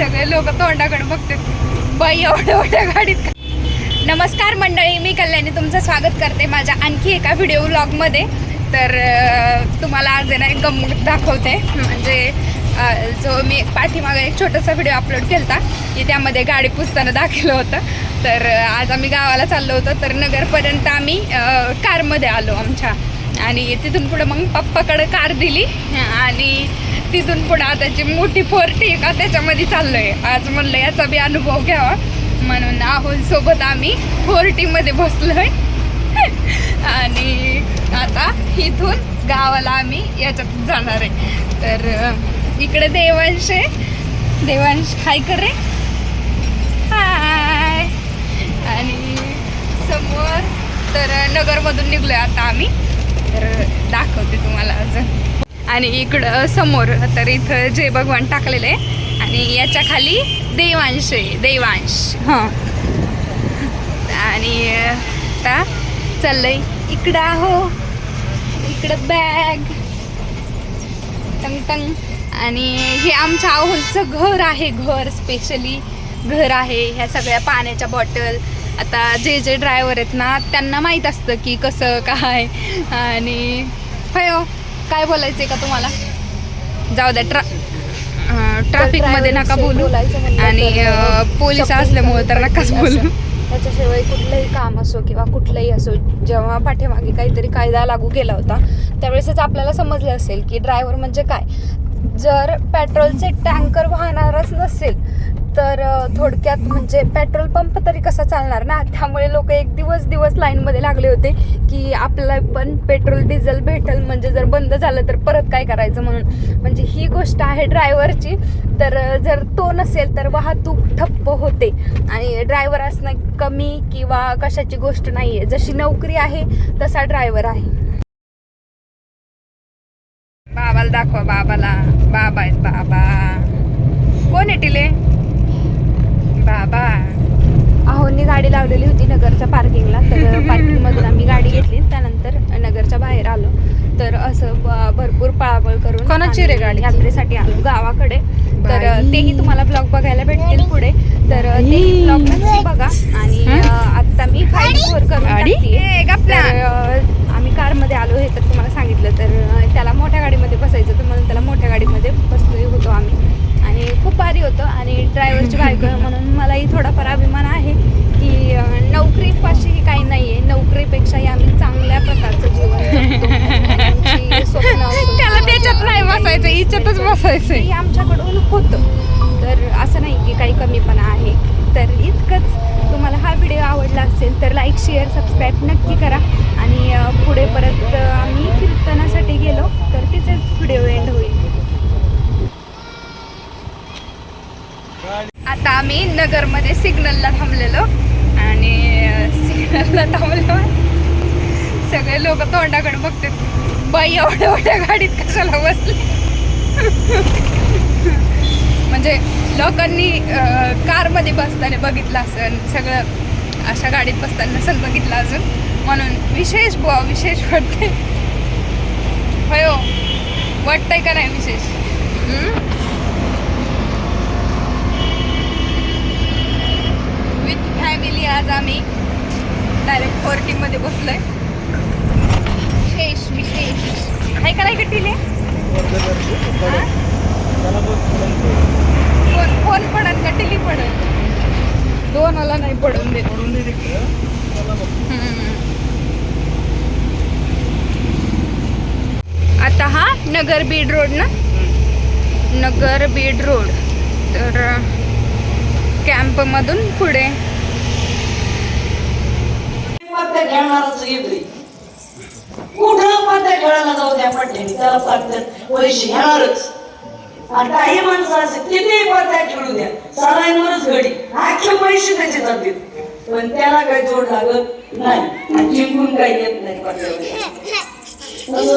सगळे लोक तोंडाकडे बघतात. बाई एवढ्या एवढ्या गाडीत नमस्कार मंडळी मी कल्याणी तुमचं स्वागत करते माझ्या आणखी एका व्हिडिओ व्लॉगमध्ये तर तुम्हाला आज आहे ना एक गमत दाखवते. म्हणजे जो मी पाठीमागं पाठीमागे एक छोटासा व्हिडिओ अपलोड केला की त्यामध्ये गाडी पुसताना दाखवलं होतं. तर आज आम्ही गावाला चाललो होतो तर नगरपर्यंत आम्ही कारमध्ये आलो आमच्या. आणि तिथून पुढं मग पप्पाकडं कार दिली. आणि तिथून पुढं आताची मोठी फोर्टी का त्याच्यामध्ये चाललोय. आज म्हणलं याचा बी अनुभव घ्यावा. म्हणून आहोत सोबत आम्ही. फोर्टीमध्ये बसलोय. आणि आता इथून गावाला आम्ही याच्यात जाणार आहे. तर इकडे देवांश आहे. देवांश हाय करे हाय. आणि समोर तर नगरमधून निघलोय आता आम्ही. तर दाखवते तुम्हाला अजून. आणि इकडं समोर तर इथं जय भगवान टाकलेलं आहे. आणि याच्या खाली देवांश आहे देवांश. हां. आणि आता चाललंय इकडं आहो. इकडं बॅग टंग टंग. आणि हे आमच्या आहोलचं घर आहे घर स्पेशली घर आहे ह्या सगळ्या पाण्याच्या बॉटल आता जे जे ड्रायव्हर आहेत ना त्यांना माहीत असतं की कसं काय. आणि हो. काय बोलायचं आहे का तुम्हाला? जाऊ द्या ट्रा ट्रॅफिकमध्ये नका बोलू. आणि पोलीस असल्यामुळे तर नकाच. बोलू. त्याच्याशिवाय कुठलंही काम असो किंवा कुठलंही असो जेव्हा पाठीमागे काहीतरी कायदा लागू केला होता त्यावेळेसच आपल्याला समजलं असेल की ड्रायव्हर म्हणजे काय. जर पेट्रोलचे टँकर वाहणारच नसेल तर थोडक्यात म्हणजे पेट्रोल पंप तरी कसा चालणार ना? त्यामुळे लोक एक दिवस दिवस लाईनमध्ये लागले होते की आपल्याला पण पेट्रोल डिझेल भेटेल म्हणजे जर बंद झालं तर परत काय करायचं म्हणून. म्हणजे ही गोष्ट आहे ड्रायव्हरची. तर जर तो नसेल तर वाहतूक ठप्प होते. आणि ड्रायव्हर असणं कमी किंवा कशाची गोष्ट नाही आहे जशी नोकरी आहे तसा ड्रायव्हर आहे. बाबाला दाखवा बाबाला. बाबा आहेत बाबा. कोण आहे टिले? बाबा अहोंनी गाडी लावलेली होती नगरच्या पार्किंगला तर पार्किंगमधून आम्ही गाडी घेतली त्यानंतर नगरच्या बाहेर आलो. तर असं भरपूर पळापळ करून कोणाची रे गाडी? यात्रेसाठी आलो गावाकडे. तर. तेही तुम्हाला ब्लॉग बघायला भेटतील पुढे. तर तेही ब्लॉग नक्की बघा. आणि आता मी फोर करून आम्ही कारमध्ये आलो हे तर तुम्हाला सांगितलं. तर त्याला मोठ्या गाडीमध्ये बसायचं तर म्हणून त्याला मोठ्या गाडीमध्ये बसलो होतो आम्ही. आणि खूप भारी होतं. आणि आहे मलाही थोडाफार अभिमान आहे की अं, नोकरीपाशीही काही नाही आहे नोकरीपेक्षाही आम्ही चांगल्या प्रकारचं जीवन स्वप्न त्याला त्याच्यात नाही बसायचं इच्छातच बसायचंय हे आमच्याकडून होतं. तर असं नाही की काही कमीपणा आहे. तर इतकंच. तुम्हाला हा व्हिडिओ आवडला असेल तर लाईक शेअर सबस्क्राईब नक्की करा. आणि पुढे परत आता आम्ही नगरमध्ये सिग्नलला थांबलेलो आणि सिग्नलला थांबलो सगळे लोक तोंडाकडे बघतात बाई एवढ्या एवढ्या गाडीत कशाला बसले? म्हणजे लोकांनी कारमध्ये बसताना बघितलं असेल सगळं अशा गाडीत बसताना नसेल बघितलं अजून. म्हणून विशेष बुवा विशेष वाटते होय हो. वाटतंय का नाही विशेष? आम्ही डायरेक्ट फोर्टीमध्ये बसलोय. विशेष विशेष. आहे का नाही का टिले? फोन फोन पडन का? टिली पडन? दोनाला नाही पडून हम्म. आता हा नगर बीड रोड ना? नगर बीड रोड. तर कॅम्पमधून पुढे पत्ते खेळणारच येतोय कुठं पत्ते खेळायला जाऊ द्या आपण? त्याला पत्ते पैसे घेणारच. आणि काही माणसं असे किती पत्त्या खेळू द्या. सरांवरच घडी. अख्खे पैसे त्याचे जातील. पण त्याला काही जोड लागत नाही. जिंकून काही येत नाही. पत्त्यावर